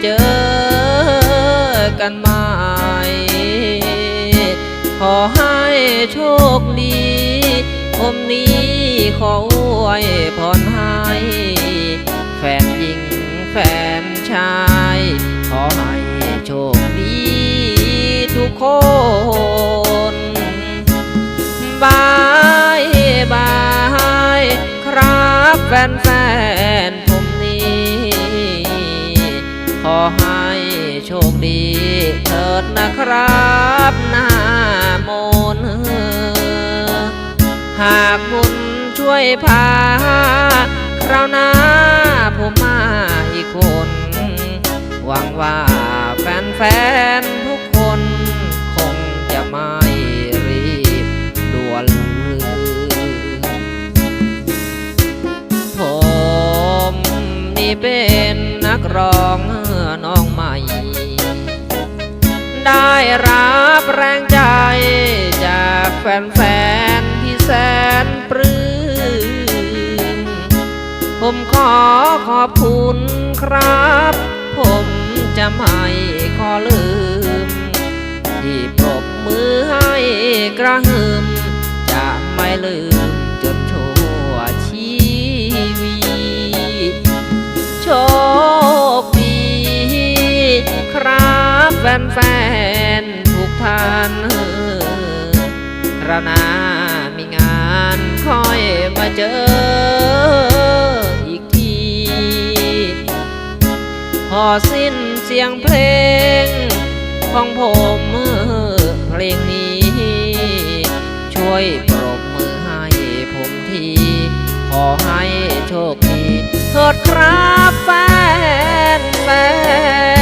เจอกันใหม่ขอให้โชคดีผมนี้ขออวยพรให้แฟนหญิงแฟนชาย ขอให้โชคดีทุกคนบายบาย ครับแฟนๆผมนี้ ให้โชคดีเถิดนะครับหน้ามนหากบุญช่วยพา คราวหน้าผมมาอีกคน หวังว่าแฟนๆทุกคนคงจะไม่รีบด่วนลืมผมนี่เป็นนักร้อง ได้รับแรงใจ จากแฟนๆที่แสนปลื้มผมขอขอบคุณครับ ผมจะไม่ขอลืม ที่ปรบมือให้กระหึ่มจะไม่ลืม แฟนๆทุกท่านคราวหน้ามีงานค่อยมาเจออีกที พอสิ้นเสียงเพลง ของผมเพลงนี้ ช่วยปรบมือให้ผมที ขอให้โชคดีเถิดครับแฟนแฟน